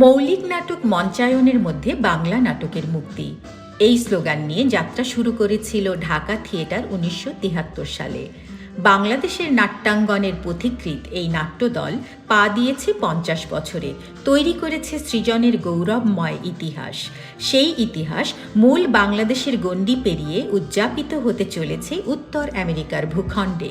মৌলিক নাটক মঞ্চায়নের মধ্যে বাংলা নাটকের মুক্তি। এই স্লোগান নিয়ে যাত্রা শুরু করেছিল ঢাকা থিয়েটার উনিশশো সালে। বাংলাদেশের নাট্যাঙ্গনের পথিকৃত এই নাট্যদল পা দিয়েছে পঞ্চাশ বছরে, তৈরি করেছে সৃজনের গৌরবময় ইতিহাস। সেই ইতিহাস মূল বাংলাদেশের গণ্ডি পেরিয়ে উদযাপিত হতে চলেছে উত্তর আমেরিকার ভূখণ্ডে।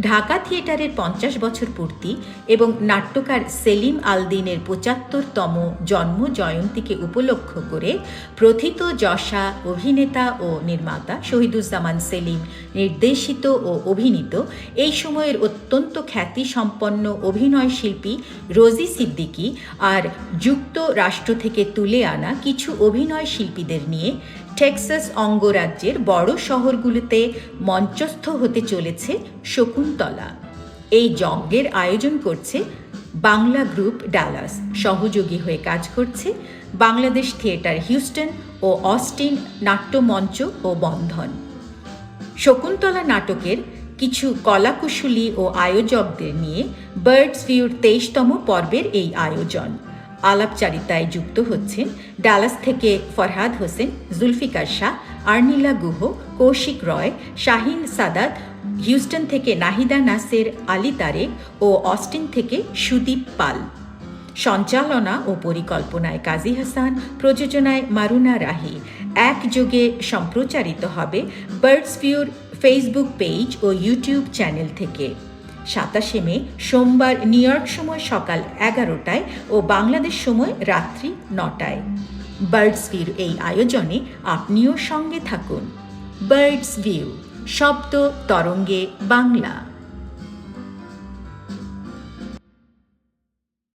ঢাকা থিয়েটারের পঞ্চাশ বছর পূর্তি এবং নাট্যকার সেলিম আলদিনের পঁচাত্তরতম জন্ম জয়ন্তীকে উপলক্ষ করে প্রথিত যশা, অভিনেতা ও নির্মাতা শহীদুজ্জামান সেলিম নির্দেশিত ও অভিনীত এই সময়ের অত্যন্ত খ্যাতিসম্পন্ন অভিনয় শিল্পী রোজি সিদ্দিকী আর যুক্তরাষ্ট্র থেকে তুলে আনা কিছু অভিনয় শিল্পীদের নিয়ে টেক্সাস অঙ্গরাজ্যের বড় শহরগুলোতে মঞ্চস্থ হতে চলেছে শকুন্তলা এই যজ্ঞের আয়োজন করছে বাংলা গ্রুপ ডালাস। সহযোগী হয়ে কাজ করছে বাংলাদেশ থিয়েটার হিউস্টন ও অস্টিন নাট্যমঞ্চ ও বন্ধন। শকুন্তলা নাটকের কিছু কলাকুশলী ও আয়োজকদের নিয়ে বার্ডস ভিউর তেইশতম পর্বের এই আয়োজন। আলাপচারিতায় যুক্ত হচ্ছেন ডালাস থেকে ফরহাদ হোসেন, জুলফিকার শাহ, আর্নিলা গুহ, কৌশিক রয়, শাহিন সাদাত হিউস্টন থেকে নাহিদা নাসের আলী তারেক ও অস্টিন থেকে সুদীপ পাল। সঞ্চালনা ও পরিকল্পনায় কাজী হাসান, প্রযোজনায় মারুনা রাহি। একযোগে সম্প্রচারিত হবে বার্ডস ভিউর ফেসবুক পেজ ও ইউটিউব চ্যানেল থেকে। সাতাশে মে, সোমবার নিউ ইয়র্ক সময় সকাল এগারোটায় ও বাংলাদেশ সময় রাত্রি নটায়। বার্ডস ভিউর এই আয়োজনে আপনিও সঙ্গে থাকুন। বার্ডস ভিউ শব্দ তরঙ্গে বাংলা।